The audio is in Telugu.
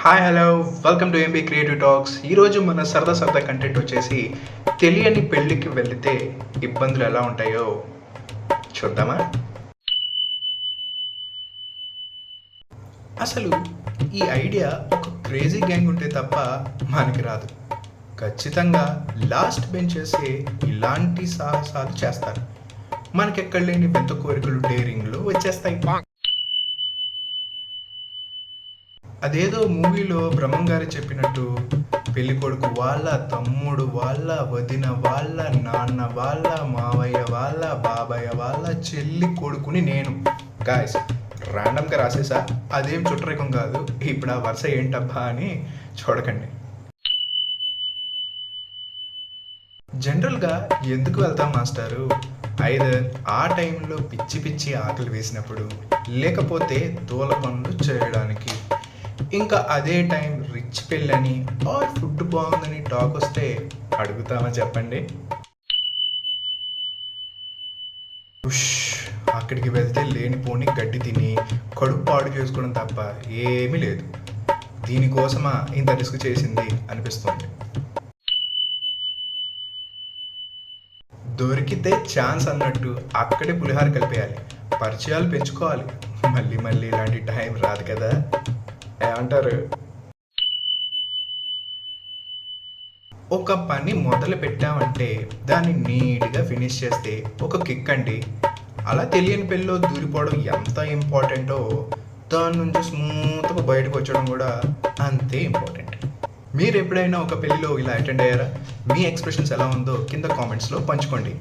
Hi hello welcome to MB creative talks ఈరోజు మన సరదా సరదా కంటెంట్ వచ్చేసి తెలియని పెళ్ళికి వెళితే ఇబ్బందులు ఎలా ఉంటాయో చూద్దామా? అసలు ఈ ఐడియా ఒక క్రేజీ గ్యాంగ్ ఉంటే తప్ప మనకి రాదు. ఖచ్చితంగా లాస్ట్ బెంచెసే ఇలాంటి సాహసాలు చేస్తారు. మనకెక్కడ లేని పెద్ద కోరికలు డేరింగ్లు వచ్చేస్తాయి. అదేదో మూవీలో బ్రహ్మం గారు చెప్పినట్టు పెళ్ళి కొడుకు వాళ్ళ తమ్ముడు వాళ్ళ వదిన వాళ్ళ నాన్న వాళ్ళ మావయ్య వాళ్ళ బాబాయ్య వాళ్ళ చెల్లి కొడుకుని నేను. గాయస్ ర్యాండమ్గా రాసేసా. అదేం చుట్టరికం కాదు. ఇప్పుడు ఆ వరుస ఏంటబ్బా అని చూడకండి. జనరల్గా ఎందుకు వెళ్తాం మాస్టారు? ఐదర్ ఆ టైంలో పిచ్చి పిచ్చి ఆకలి వేసినప్పుడు లేకపోతే తోల పనులు చేయడానికి. ఇంకా అదే టైం రిచ్ పెళ్ళని ఆర్ ఫుడ్ బాగుందని టాక్ వస్తే అడుగుతామా చెప్పండి? అక్కడికి వెళ్తే లేనిపోని గడ్డి తిని కడుపు పాడు చేసుకోవడం తప్ప ఏమీ లేదు. దీనికోసమా ఇంత రిస్క్ చేసింది అనిపిస్తుంది. దొరికితే ఛాన్స్ అన్నట్టు అక్కడే పులిహార కలిపేయాలి. పరిచయాలు పెంచుకోవాలి. మళ్ళీ మళ్ళీ ఇలాంటి టైం రాదు కదా. ఏమంటారు ఒక పని మొదలు పెట్టామంటే దాన్ని నీట్గా ఫినిష్ చేస్తే ఒక కిక్ అండి. అలా తెలియని పెళ్ళిలో దూరిపోవడం ఎంత ఇంపార్టెంటో దాని నుంచి స్మూత్గా బయటకు వచ్చడం కూడా అంతే ఇంపార్టెంట్. మీరు ఎప్పుడైనా ఒక పెళ్ళిలో ఇలా అటెండ్ అయ్యారా? మీ ఎక్స్ప్రెషన్స్ ఎలా ఉందో కింద కామెంట్స్లో పంచుకోండి.